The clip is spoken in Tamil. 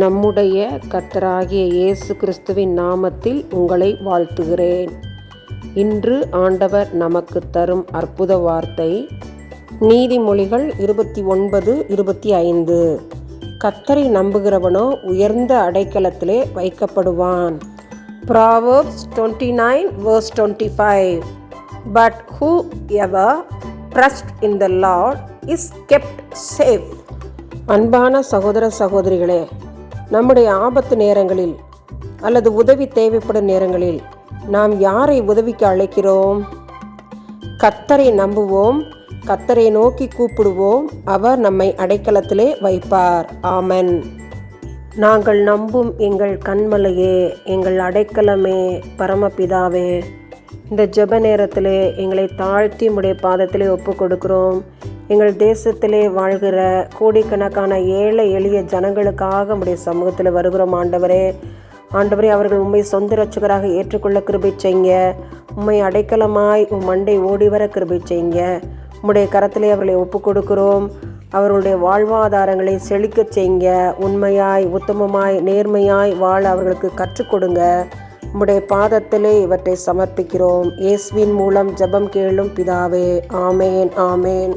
நம்முடைய கர்த்தராகிய இயேசு கிறிஸ்துவின் நாமத்தில் உங்களை வாழ்த்துகிறேன். இன்று ஆண்டவர் நமக்கு தரும் அற்புத வார்த்தை நீதிமொழிகள் இருபத்தி ஒன்பது இருபத்தி ஐந்து. கத்தரை நம்புகிறவனோ உயர்ந்த அடைக்கலத்திலே வைக்கப்படுவான். Proverbs twenty nine verse twenty five but whoever trust in the Lord is kept safe அன்பான சகோதர சகோதரிகளே நம்முடைய ஆபத்து நேரங்களில் அல்லது உதவி தேவைப்படும் நேரங்களில் நாம் யாரை உதவிக்கு அழைக்கிறோம்? கத்தரை நம்புவோம் கத்தரை நோக்கி கூப்பிடுவோம் அவர் நம்மை அடைக்கலத்திலே வைப்பார். ஆமன். நாங்கள் நம்பும் எங்கள் கண்மலையே எங்கள் அடைக்கலமே பரமபிதாவே இந்த ஜெப நேரத்திலே எங்களை தாழ்த்தி உடைய பாதத்திலே ஒப்பு கொடுக்கிறோம் எங்கள் தேசத்திலே வாழ்கிற கோடிக்கணக்கான ஏழை எளிய ஜனங்களுக்காக உடைய சமூகத்தில் வருகிறோம் ஆண்டவரே. ஆண்டவரே அவர்கள் உண்மை சொந்த ரட்சகராக ஏற்றுக்கொள்ள கிருபை செய்யுங்க. உண்மை அடைக்கலமாய் உம் மண்டை ஓடி வர கிருபை செய்யுங்க. உம்முடைய கரத்திலே அவர்களை ஒப்பு கொடுக்கிறோம் அவர்களுடைய வாழ்வாதாரங்களை செழிக்கச் செய்யுங்க. உண்மையாய் உத்தமமாய் நேர்மையாய் வாழ அவர்களுக்கு கற்றுக் கொடுங்க. உம்முடைய பாதத்திலே இவற்றை சமர்ப்பிக்கிறோம். இயேசுவின் மூலம் ஜெபம் கேளும் பிதாவே. ஆமேன் ஆமேன்.